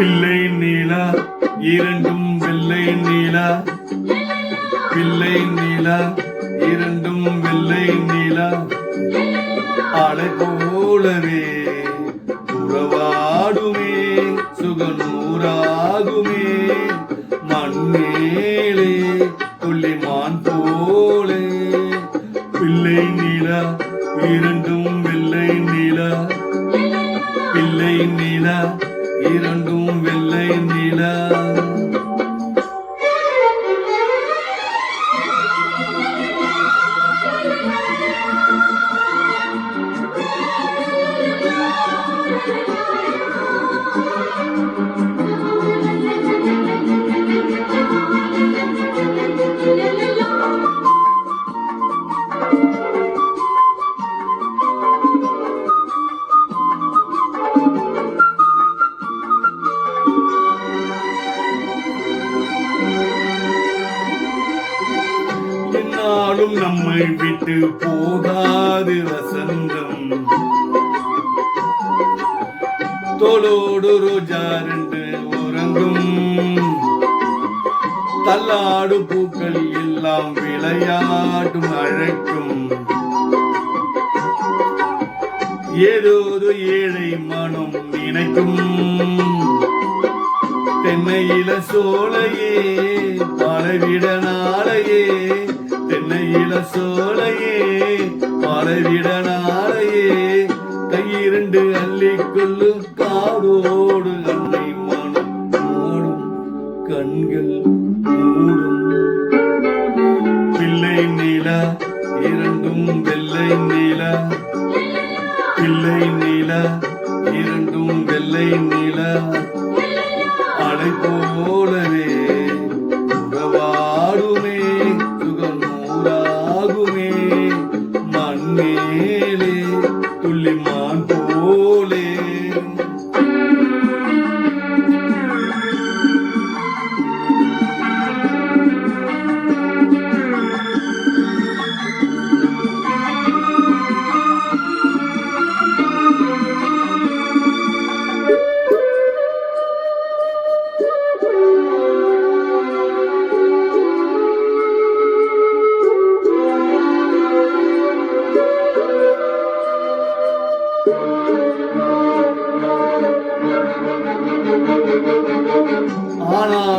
பிள்ளை நீலா இரண்டும் வெள்ளை நீலா. பிள்ளை நீலா இரண்டும் வெள்ளை நீலா. அலை போலவே உறவாடுமே சுகநூறாகுமே. மண்ணேலே துள்ளிமான் போலே. பிள்ளை நீலா இரண்டும் வெள்ளை நீலா. பிள்ளை நீலா இரண்டும் வெள்ளை நிலா. நாளும் நம்மை விட்டு போகாது வசந்தம். தோளோடு ரோஜா ரெண்டு உறங்கும். தள்ளாடு பூக்கள் எல்லாம் விளையாடும் அழைக்கும். ஏதோது ஏழை மனம் நினைக்கும். தென்னையில சோலையே பலவிட நாளையே. தென்னையில சோலையே பலவிட நாளையே கையிரண்டு அள்ளிக்கொள்ளு காதோடு அன்னை மனம் மூடும் கண்கள் மூடும். பிள்ளை நீலா இரண்டும் வெள்ளை நீலா. பிள்ளை நீலா இரண்டும் வெள்ளை நீலா. அலை போலவே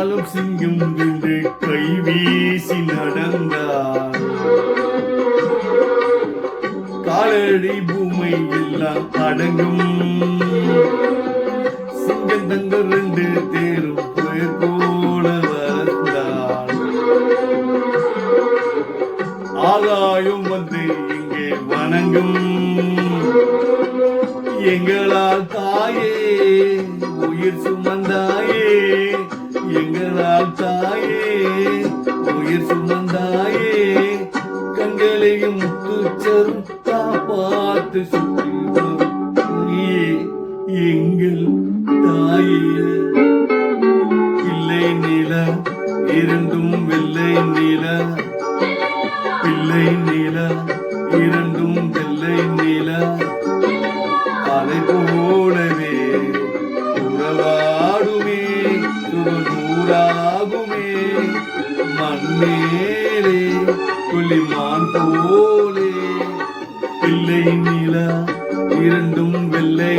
ஆனாலும் சிங்கம் என்று கை வீசி நடந்தார். காலடி பூமை எல்லாம் அடங்கும். சிங்கம் தங்கள் ரெண்டு தேரும் போல வந்தார் ஆகாயம் வந்து இங்கே வணங்கும். எங்களால் தாயே உயிர் சுமந்தாய் கண்களையும் செருத்தா பார்த்து சுற்றி எங்கள் தாயே. பிள்ளை நில இரண்டும் வெள்ளை நில. பிள்ளை நில இரண்டும் வெள்ளை நில. அதை போலவே உறவாடுமே சுகநூறாகுமே மண்ணேலே புலிமான் போலே பிள்ளை நீல இரண்டும் வெள்ளை.